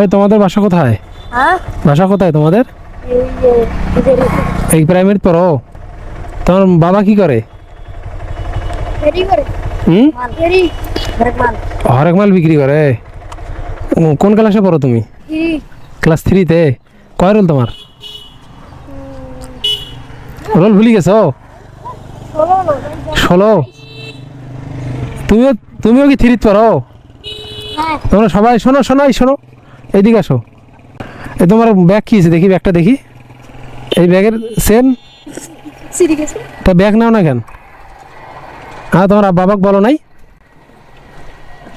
এই তোমাদের বাসা কোথায়? হ্যাঁ? বাসা কোথায় তোমাদের? এই প্রাইমারি পড়ো। তোমার বাবা কি করে? ফেরি করে। হুম? হরেক মাল। বিক্রি করে? কোন ক্লাসে পড়ো তুমি? ক্লাস থ্রিতে? কয় রোল তোমার? রোল ভুলে গেছো? ষোলো। ষোলো? তুমিও তুমিও কি থ্রিত পড়ো? হ্যাঁ। তোমরা সবাই শোনো শোনাই শোনো। এইদিকে আসো এই তোমার ব্যাগ কি আছে দেখি ব্যাগটা দেখি এই ব্যাগের সেম তা ব্যাগ নাও না কেন হ্যাঁ তোমার বাবাক বলো নাই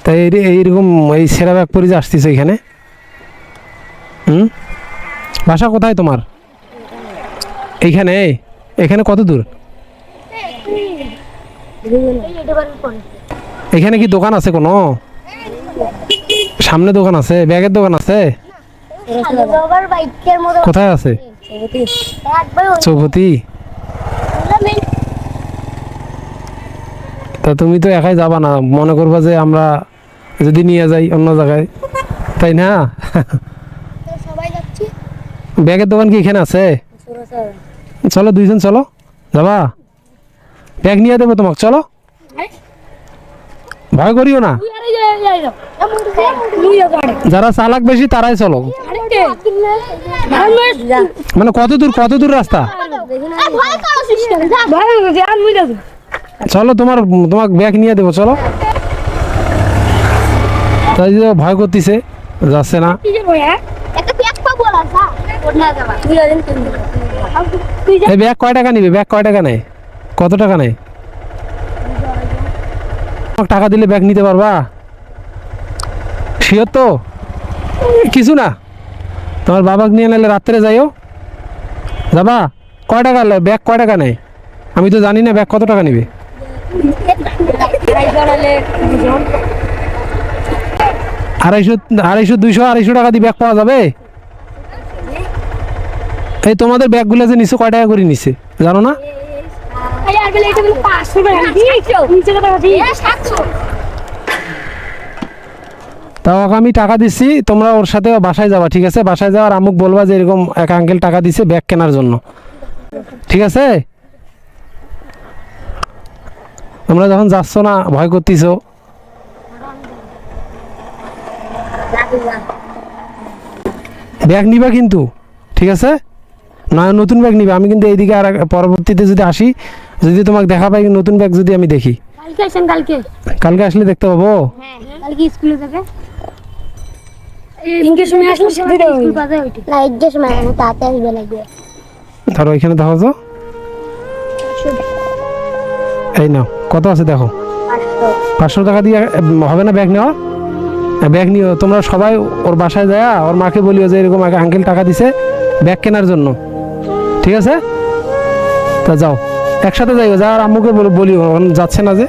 তাই এই- এইরকম এই সেরা ব্যাগ পরে যে আসতেছে এখানে হুম বাসা কোথায় তোমার এইখানে এখানে কত দূর এখানে কি দোকান আছে কোনো সামনে দোকান আছে ব্যাগের দোকান আছে? কোথায় আছে? চৌপতি? তা তুমি তো একাই যাবা না মনে করবা যে আমরা যদি নিয়ে যাই অন্য জায়গায় তাই না? ব্যাগের দোকান কি এখানে আছে? চলো দুইজন চলো। যাবা? ব্যাগ নিয়ে দেবো তোমাকে চলো। ভয় করিও না। যারা চালাক বেশি, তারাই চলো মানে কত দূর কত দূর রাস্তা? চলো, তোমার, তোমাকে ব্যাগ নিয়ে দেবো, চলো। তাই ভয় করতেছে, যাচ্ছে না। ব্যাগ কয় টাকা নিবে? ব্যাগ কয় টাকা নেয়? কত টাকা নেয়? টাকা দিলে ব্যাগ নিতে পারবা? শিওর তো? কিছু না। তোমার বাবাকে নিয়ে নিলে রাত্রে যাইও। যাবা? কয় টাকা ব্যাগ কয় টাকা নেয়? আমি তো জানি না ব্যাগ কত টাকা নিবে। আড়াইশো আড়াইশো, দুইশো, আড়াইশো টাকা দিয়ে ব্যাগ পাওয়া যাবে? এই তোমাদের ব্যাগগুলো যে নিচে কয় টাকা করে নিছে? জানো না? তাও আমি টাকা দিচ্ছি তোমরা ওর সাথে বাসায় যাবা ঠিক আছে? বাসায় যাওয়ার আমুক বলবা যে এরকম এক আঙ্কেল টাকা দিছে ব্যাগ কেনার জন্য। ঠিক আছে? তোমরা যখন যাচ্ছ না ভয় করতেছো। ব্যাগ নিবা কিন্তু ঠিক আছে? না নতুন ব্যাগ নিবা। আমি কিন্তু এইদিকে আর এক- পরবর্তীতে যদি আসি যদি তোমাকে দেখা পাই নতুন ব্যাগ যদি আমি দেখি। কালকে আসেন কালকে। কালকে আসলে দেখতে পাবো? কালকে স্কুলে যাবে। ইংলিশ সময় আসলে স্কুল পাবে ওইটি। না ইংলিশ সময় আমি তাতে আসবে লাগবে ধরো এখানে দেখো তো এই নাও কত আছে দেখো? পাঁচশো। টাকা দিয়ে হবে না ব্যাগ নেওয়া? ব্যাগ নিও তোমরা সবাই ওর বাসায় যায় ওর মাকে বলিও যে এরকম আঙ্কেল টাকা দিছে ব্যাগ কেনার জন্য। ঠিক আছে? তা যাও। একসাথে যাইও যা আর আম্মুকে বলি যাচ্ছে না যে।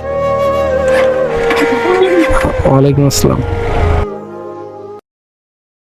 ওয়ালাইকুম আসসালাম।